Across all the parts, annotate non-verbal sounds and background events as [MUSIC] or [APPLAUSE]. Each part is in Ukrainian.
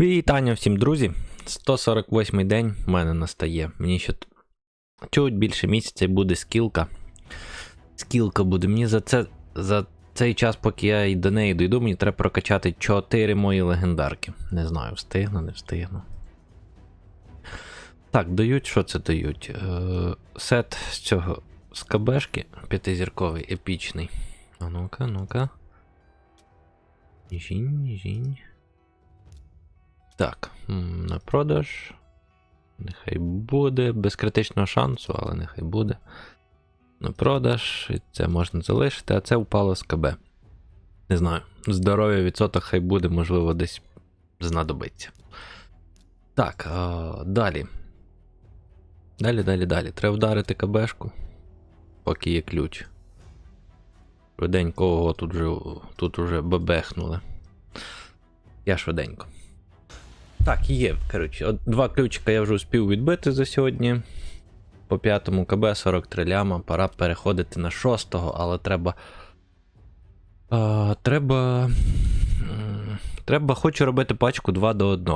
Вітання всім, друзі! 148 день в мене настає. Мені ще чуть більше місяця буде скілка. Скілка буде. Мені за це за цей час, поки я і до неї дойду, мені треба прокачати 4 мої легендарки. Не знаю, встигну, не встигну. Так, дають, що це дають? Е, сет з цього з КБшки п'ятизірковий, епічний. А ну-ка, ну-ка. Жінь, жінь. Так, на продаж. Нехай буде. Без критичного шансу, але нехай буде. На продаж. І це можна залишити, а це впало з КБ. Не знаю. Здоров'я відсоток хай буде, можливо, десь знадобиться. Так, а, далі. Далі, далі, далі. Треба вдарити КБшку, поки є ключ. Швиденько, тут вже, тут вже бебехнули. Я швиденько. Так, є. Коротше, от два ключика я вже успів відбити за сьогодні. По п'ятому КБ 43 ляма. Пора переходити на шостого, але треба. А, треба. Треба, хочу робити пачку 2 до 1.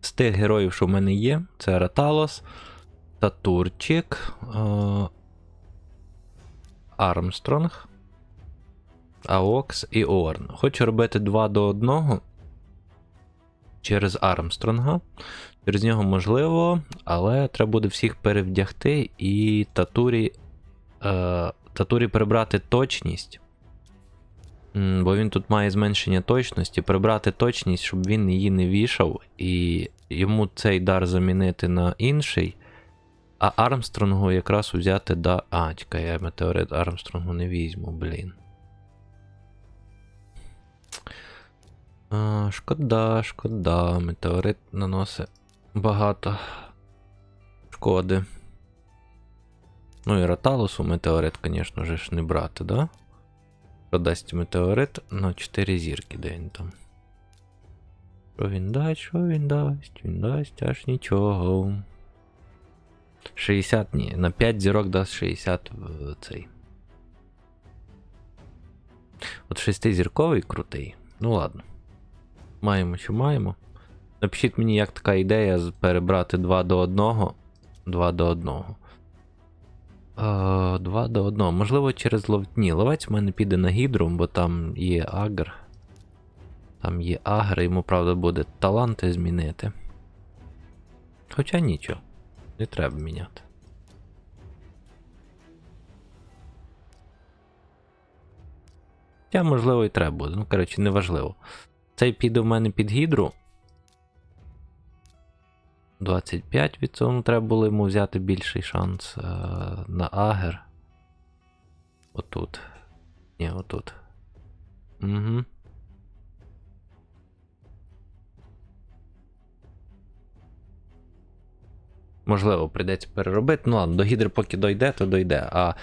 З тих героїв, що в мене є, це Раталос, Татурчик, а, Армстронг, Аокс і Орн. Хочу робити 2 до 1 через Армстронга. Через нього можливо, але треба буде всіх перевдягти і татурі, е, татурі прибрати точність. Бо він тут має зменшення точності, прибрати точність, щоб він її не вішав, і йому цей дар замінити на інший. А Армстронгу якраз взяти да. А, чекай, я метеорит Армстронгу не візьму, блін. А, шкода, шкода. Метеорит наносить багато шкоди. Ну і Роталусу метеорит, звісно ж, не брати, да? Що дасть метеорит на 4 зірки, де там. Що він дасть, що він дасть? Він дасть аж нічого. 60, ні, на 5 зірок дасть 60 в цей. От 6 зірковий крутий. Ну ладно. Маємо, що маємо. Напишіть мені, як така ідея перебрати 2 до 1. 2 до 1. Е, 2 до 1. Можливо, через лов... Ні, ловець в мене піде на гідру, бо там є агр. Там є агр, йому, правда, буде таланти змінити. Хоча нічого, не треба міняти. Хоча, можливо, і треба буде. Ну, коротше, неважливо. Цей піде в мене під гідру. 25 від цього ну, треба було йому взяти більший шанс е, на агер. Отут. Ні, отут. Угу. Можливо, прийдеться переробити. Ну ладно, до гідри поки дойде, то дойде. А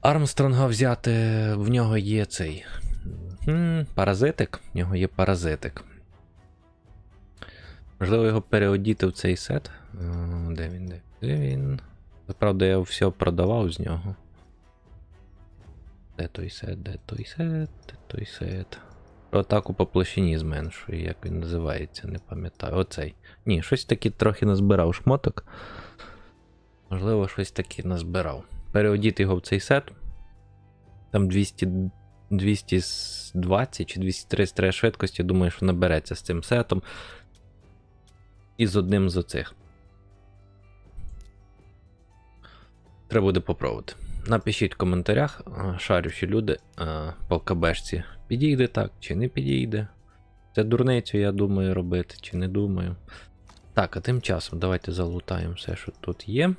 Армстронга взяти, в нього є цей. М, Паразитик. В нього є паразитик. Можливо, його переодіти в цей сет. Е, Де він? Де, де він? Правда, я все продавав з нього. Де той сет, де той сет, де той сет. Про атаку по площині зменшує, як він називається, не пам'ятаю. Оцей. Ні, щось таки трохи назбирав шмоток. Можливо, щось таки назбирав. Переодіти його в цей сет. Там 200, 220 чи 233 швидкості, думаю, що набереться з цим сетом. І з одним з оцих. Треба буде попробувати. Напишіть в коментарях, а, шарющі люди по КБшці. Підійде так чи не підійде. Це дурницю, я думаю, робити, чи не думаю. Так, а тим часом давайте залутаємо все, що тут є.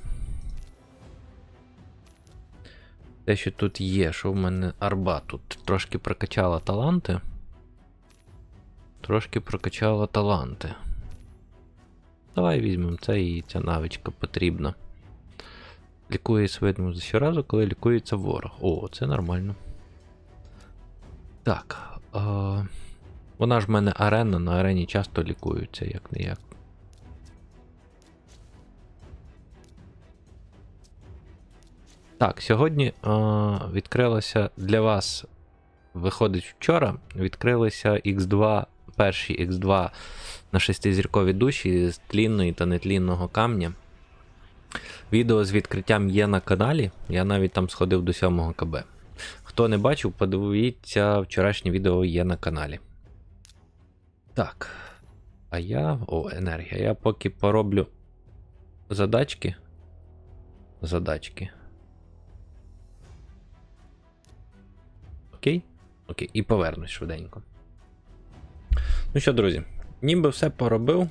Те, що тут є, що в мене арба тут трошки прокачала таланти. Трошки прокачала таланти. Давай візьмемо це і ця навичка потрібна. Лікує свидимо щоразу, коли лікується ворог. О, це нормально. Так. А... Вона ж в мене арена, на арені часто лікуються, як не як. Так, сьогодні а, відкрилося для вас. Виходить вчора, відкрилися X2, перші X2 на шестизіркові душі з тлінної та нетлінного камня. Відео з відкриттям є на каналі. Я навіть там сходив до 7 КБ. Хто не бачив, подивіться, вчорашнє відео є на каналі. Так. А я. О, енергія. Я поки пороблю задачки. Задачки. Окей? І повернусь швиденько. Ну що, друзі, ніби все поробив.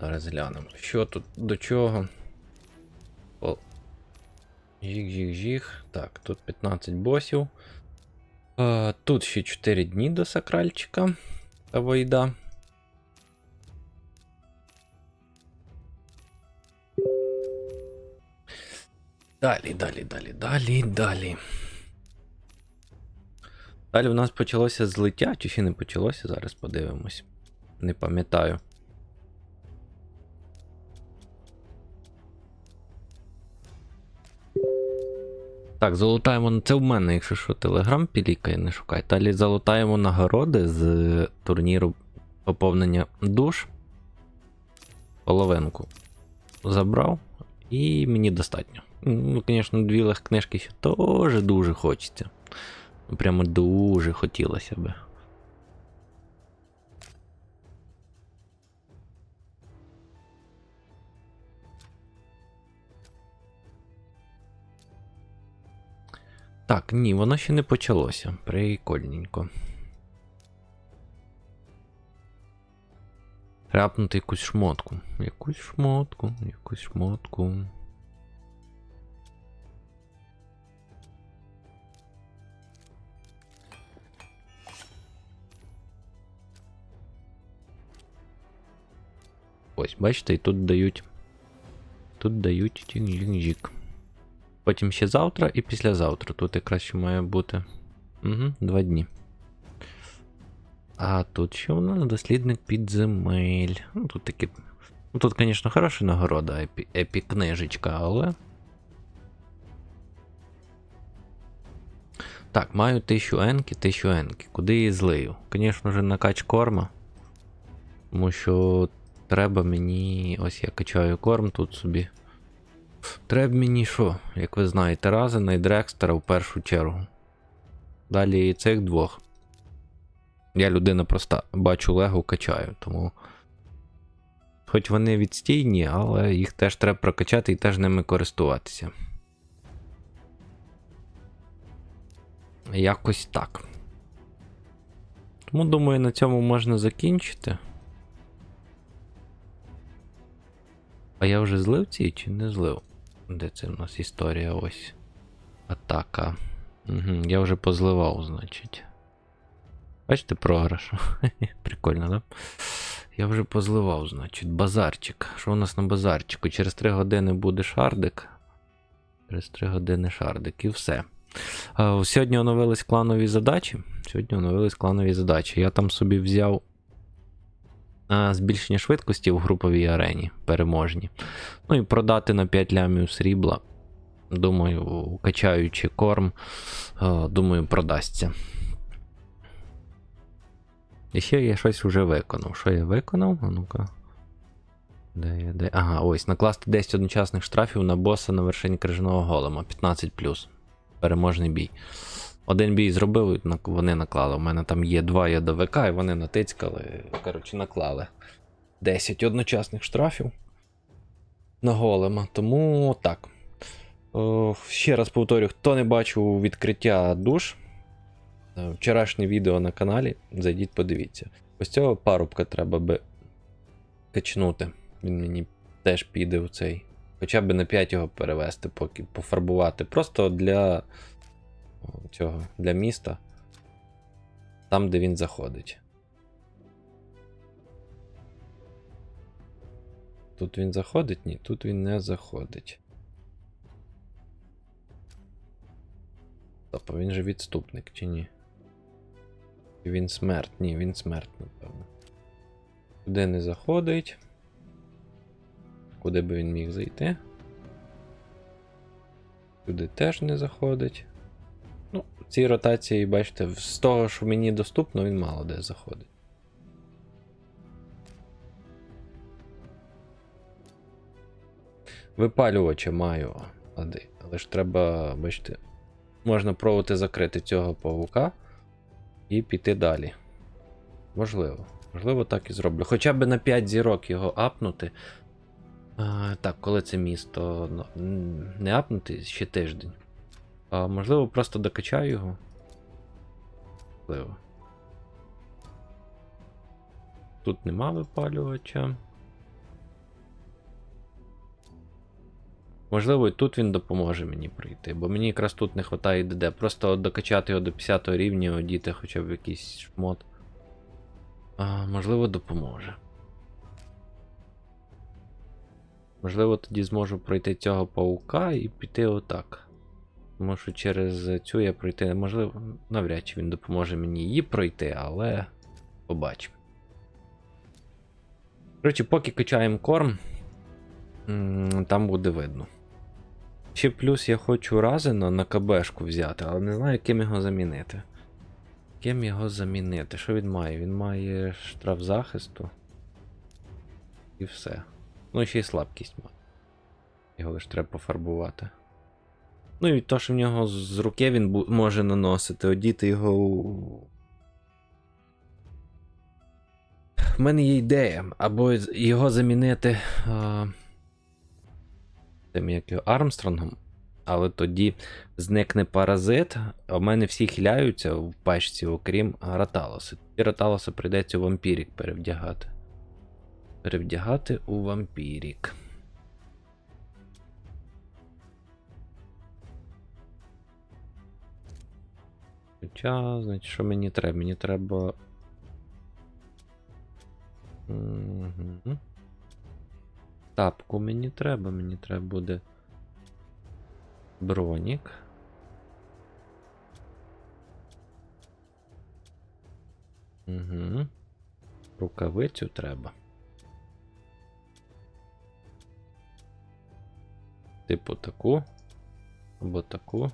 Зараз глянемо. Що тут до чого? О. Жіг-жіг-жіг. Так, тут 15 босів. А, тут ще 4 дні до сакральчика та войда. Далі, далі, далі, далі, далі. Далі в нас почалося злиття, чи ще не почалося, зараз подивимось. Не пам'ятаю. Так, залутаємо. Це в мене, якщо що, телеграм пілікає, не шукай. Далі залутаємо нагороди з турніру поповнення душ. Половинку забрав. І мені достатньо. Ну, звісно, дві книжки ще теж дуже хочеться. Прямо дуже хотілося би. Так, ні, воно ще не почалося. Прикольненько. Рапнути якусь шмотку. Якусь шмотку, якусь шмотку. Ось, бачите, і тут дають. Тут дають тік-жік-жік. Потім ще завтра і післязавтра. Тут якраз ще має бути. Угу, Два дні. А тут що у нас дослідник підземель. Ну, тут такі. Ну, тут, звісно, хороша нагорода, епі, епі-книжечка, але. Так, маю 1000 енки, 1000 енки. Куди її злию? Звісно ж, накач корма. Тому що треба мені. Ось я качаю корм тут собі. Треба мені що, як ви знаєте, Разена і Дрекстера в першу чергу. Далі і цих двох. Я людина проста, бачу Лего качаю, тому. Хоч вони відстійні, але їх теж треба прокачати і теж ними користуватися. Якось так. Тому, думаю, на цьому можна закінчити. А я вже злив ці чи не злив? Де це в нас історія ось? Атака. Угу, Я вже позливав, значить. Бачите, програш. [LAUGHS] Прикольно, да? Я вже позливав, значить. Базарчик. Що у нас на базарчику? Через 3 години буде шардик. Через 3 години шардик і все. Сьогодні оновились кланові задачі. Сьогодні оновились кланові задачі. Я там собі взяв збільшення швидкості в груповій арені переможні. Ну і продати на 5 лямів срібла. Думаю, качаючи корм, думаю, продасться. І ще я щось вже виконав. Що я виконав? А ну-ка. Де я, де? Ага, ось. Накласти 10 одночасних штрафів на боса на вершині крижаного голема. 15. Переможний бій. Один бій зробив, вони наклали. У мене там є два ядовика, і вони натицькали. Коротше, наклали 10 одночасних штрафів на голема. Тому так. О, ще раз повторю, хто не бачив відкриття душ. е, Вчорашнє відео на каналі. Зайдіть, подивіться. Ось цього парубка треба би качнути. Він мені теж піде в цей. Хоча б на 5 його перевести, поки пофарбувати. Просто для цього для міста. Там, де він заходить. Тут він заходить? Ні, тут він не заходить. А він же відступник, чи ні? Він смерть? Ні, він смерть, напевно. Туди не заходить. Куди би він міг зайти? Туди теж не заходить цій ротації, бачите, з того, що мені доступно, він мало де заходить. Випалювача маю. Але ж треба, бачите, можна пробувати закрити цього павука і піти далі. Можливо. Можливо, так і зроблю. Хоча б на 5 зірок його апнути. А, Так, коли це місто ну, не апнути ще тиждень. А, можливо, просто докачаю його. Можливо. Тут нема випалювача. Можливо, і тут він допоможе мені пройти, бо мені якраз тут не вистачає ДД. Просто докачати його до 50 рівня, одіти хоча б якийсь шмот. А, можливо, допоможе. Можливо, тоді зможу пройти цього паука і піти отак. Тому що через цю я пройти можливо, навряд чи він допоможе мені її пройти, але побачимо. Коротше, поки качаємо корм, там буде видно. Ще плюс я хочу Разена на КБшку взяти, але не знаю, ким його замінити. Ким його замінити? Що він має? Він має штраф захисту. І все. Ну, ще й слабкість має. Його лише треба пофарбувати. Ну і то, що в нього з руки він може наносити, одіти його у. В мене є ідея, або його замінити а, тим як його Армстронгом, але тоді зникне паразит, в мене всі хиляються в пачці, окрім Раталоса. І Раталоса прийдеться у вампірік перевдягати. Перевдягати у вампірік. Хоча, значить, що мені треба? Мені треба. Тапку мені треба, мені треба буде. Бронік. Угу. Рукавицю треба. Типу таку. Або таку.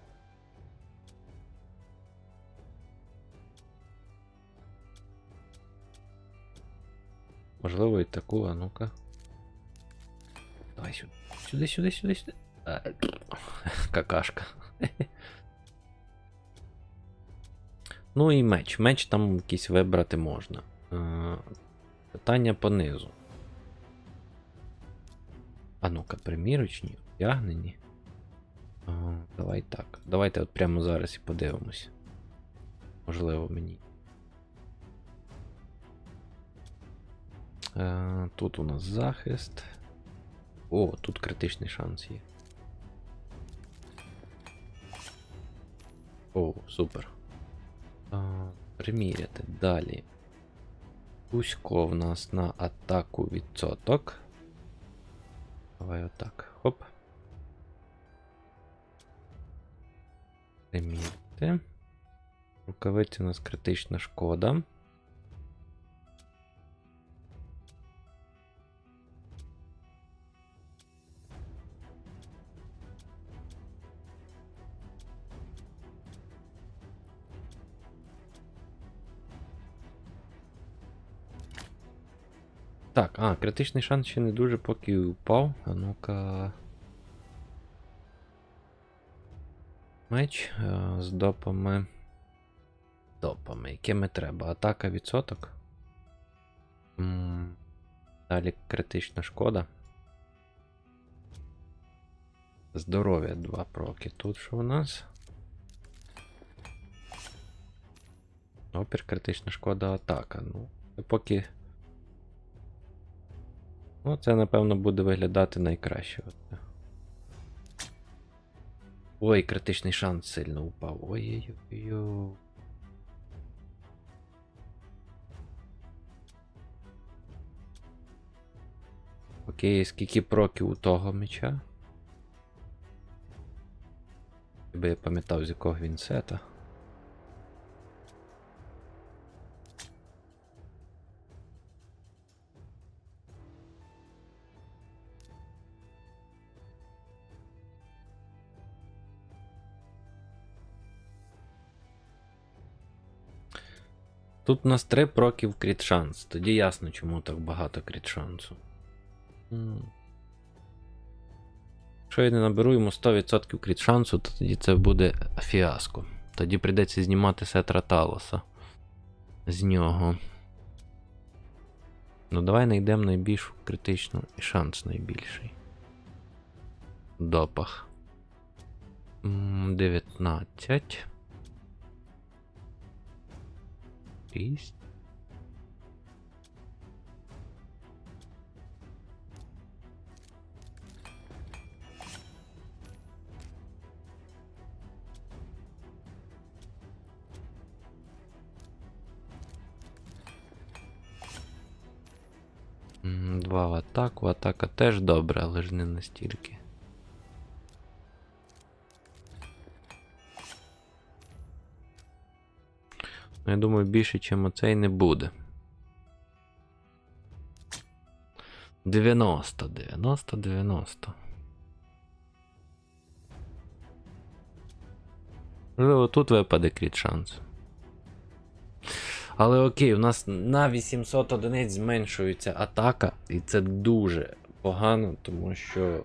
Можливо, і таку, а ну-ка. Давай сюди. Сюди, сюди, сюди, сюди. А, Какашка. [LAUGHS] Ну і меч. Меч там якийсь вибрати можна. Е, Питання по низу. А ну-ка, примірочні, вдягнені. Давай так. Давайте от прямо зараз і подивимось. Можливо, мені. Тут у нас захист. О, тут критичний шанс є. О, супер. А, приміряти. Далі. Кузько в нас на атаку відсоток. Давай отак. Хоп. Приміряти. Рукавиці у нас критична шкода. Так, а, критичний шанс ще не дуже поки впав. А ну-ка. Меч е, з допами. Допами. Якими треба? Атака відсоток. М, Далі критична шкода. Здоров'я 2 проки. Тут що у нас? Опір, критична шкода, атака. Ну, поки. Ну, це, напевно, буде виглядати найкраще. Ой, критичний шанс сильно упав. Ой-ой-ой. Окей, скільки проків у того меча? Якби я пам'ятав, з якого він сета. Тут у нас 3 проків кріт шанс. Тоді ясно, чому так багато кріт шансу. Якщо я не наберу йому 100% кріт шансу, то тоді це буде фіаско. Тоді прийдеться знімати сетра Талоса з нього. Ну, давай знайдемо найбільшу критичну і шанс найбільший. Допах. 19. 6. М, Два в атаку. Атака теж добре, але ж не настільки. Ну, Я думаю, більше, ніж оцей не буде. 90, 90, 90. Можливо, тут випаде кріт шанс. Але окей, у нас на 800 одиниць зменшується атака, і це дуже погано, тому що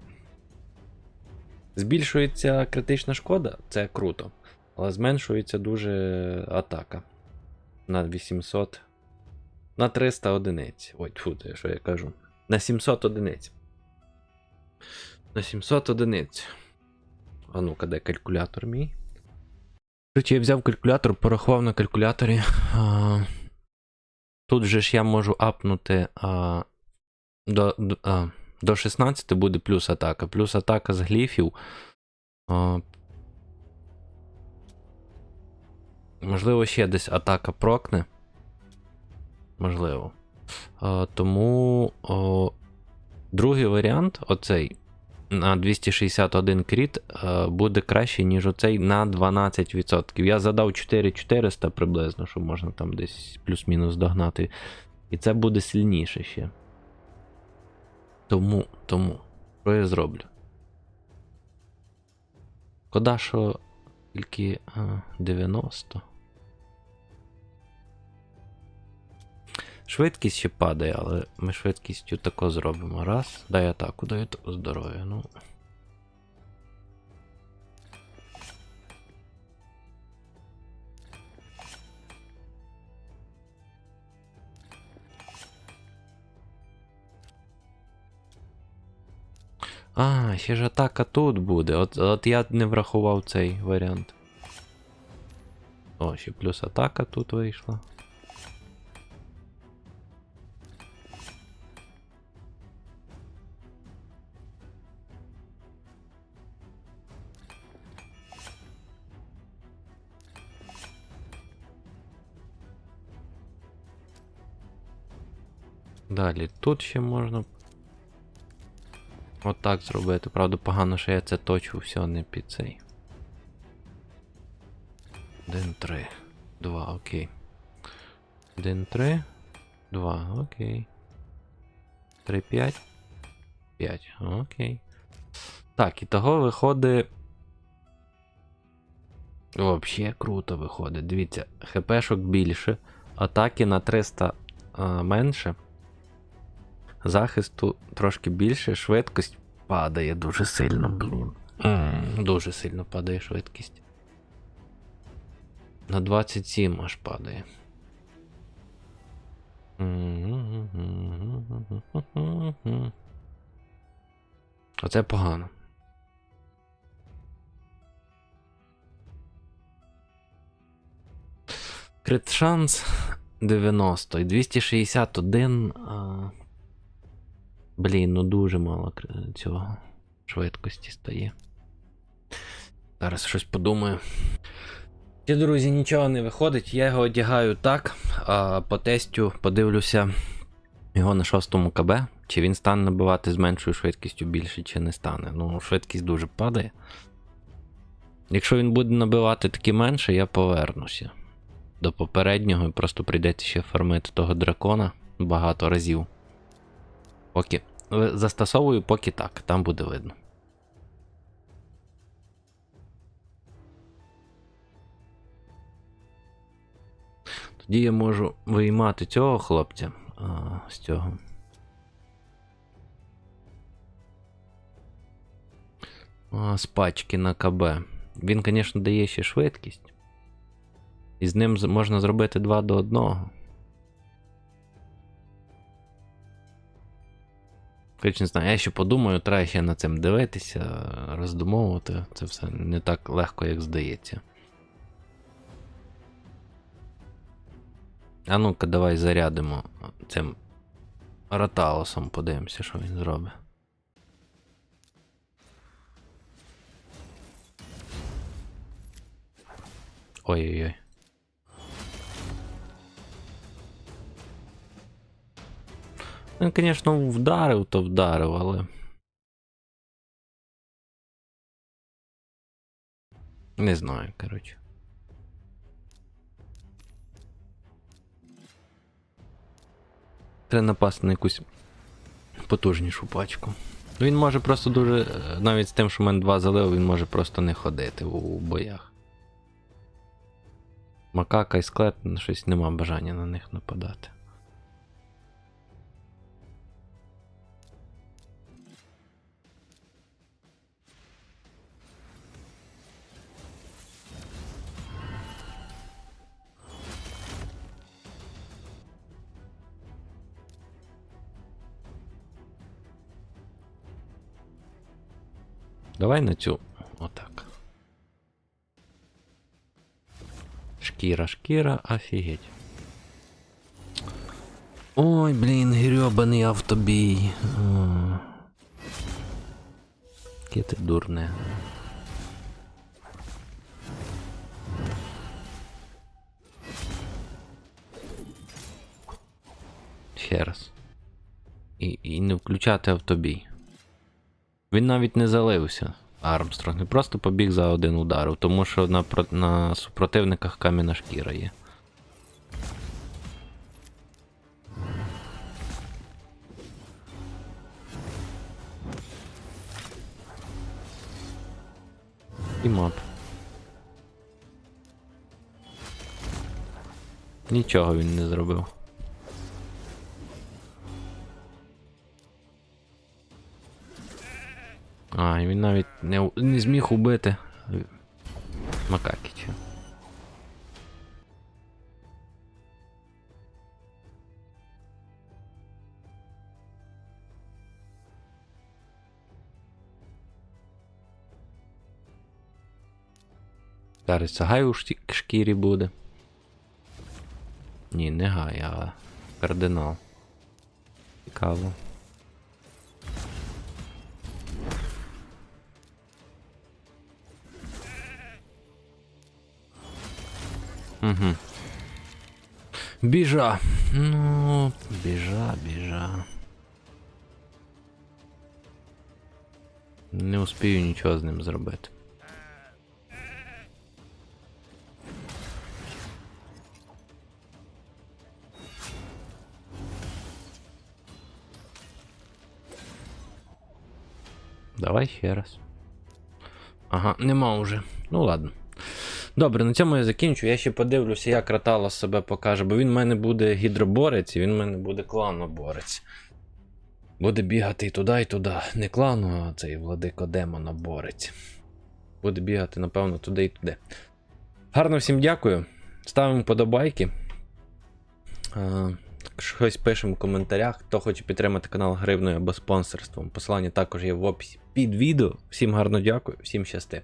збільшується критична шкода, це круто. Але зменшується дуже атака. На 800. На 300 одиниць. Ой, тьфу, що я кажу. На 700 одиниць. На 700 одиниць. А ну-ка, де калькулятор мій? Короче, я взяв калькулятор, порахував на калькуляторі. А, тут же ж я можу апнути а, до, до, а, до 16 буде плюс атака. Плюс атака з гліфів. А, можливо, ще десь атака прокне. Можливо. А, тому о, другий варіант, оцей на 261 кріт, е, буде краще, ніж оцей на 12%. Я задав 4400 приблизно, що можна там десь плюс-мінус догнати. І це буде сильніше ще. Тому, тому, що я зроблю? Кода, що тільки 90. Швидкість ще падає, але ми швидкістю тако зробимо. Раз. Дай атаку, дай атаку здоров'я. Ну. А, ще ж атака тут буде. От, от я не врахував цей варіант. О, ще плюс атака тут вийшла. Далі тут ще можна. Отак зробити. Правда, погано, що я це точу все не під цей. 1, 3. 2, окей. 1, 3. 2, окей. 3, 5. 5, окей. Так, і того виходить. Взагалі круто виходить. Дивіться, хпшок більше, атаки на 300 а, менше. Захисту трошки більше, швидкість падає дуже сильно, блін. М, Дуже сильно падає швидкість. На 27 аж падає. Оце погано. Крит шанс 90 і 261. А... Блін, ну дуже мало цього швидкості стає. Зараз щось подумаю. Ті, друзі, нічого не виходить. Я його одягаю так, а по тестю подивлюся його на шостому КБ. Чи він стане набивати з меншою швидкістю більше, чи не стане. Ну, швидкість дуже падає. Якщо він буде набивати таки менше, я повернуся до попереднього і просто прийдеться ще фармити того дракона багато разів. Поки застосовую, поки так, там буде видно. Тоді я можу виймати цього хлопця а, з цього. А, з пачки на КБ. Він, звісно, дає ще швидкість. І з ним можна зробити 2 до 1. Хоч не знаю, я ще подумаю, треба ще над цим дивитися, роздумовувати. Це все не так легко, як здається. А ну-ка, давай зарядимо цим Роталосом, подивимося, що він зробить. Ой-ой-ой. Він, звісно, вдарив, то вдарив, але. Не знаю, коротше. Треба напасти на якусь потужнішу пачку. Ну, Він може просто дуже. е, Навіть з тим, що мене два залив, він може просто не ходити у, у боях. Макака і склет, ну, щось нема бажання на них нападати. Давай на цю. Отак. Шкіра, шкіра, офігеть. Ой, блін, грьобаний автобій. Яке ти дурне. Ще раз. І, і не включати автобій. Він навіть не залився. Армстронг. Він просто побіг за один удар, тому що на, на супротивниках кам'яна шкіра є. І мап. Нічого він не зробив. А, він навіть не, не зміг убити Макакіча. Зараз гай у шкірі буде. Ні, не гай, а кардинал. Цікаво. Угу. Біжа. Ну, біжа, біжа. Не успію нічого з ним зробити. Давай ще раз. Ага, нема уже. Ну ладно. Добре, на цьому я закінчу. Я ще подивлюся, як Раталос себе покаже, бо він в мене буде гідроборець, і він в мене буде кланоборець. Буде бігати і туди, і туди. Не клану, а цей владико демоноборець. Буде бігати, напевно, туди і туди. Гарно всім дякую. Ставимо подобайки. А, щось пишемо в коментарях. Хто хоче підтримати канал гривною або спонсорством. Посилання також є в описі під відео. Всім гарно дякую, всім щасти.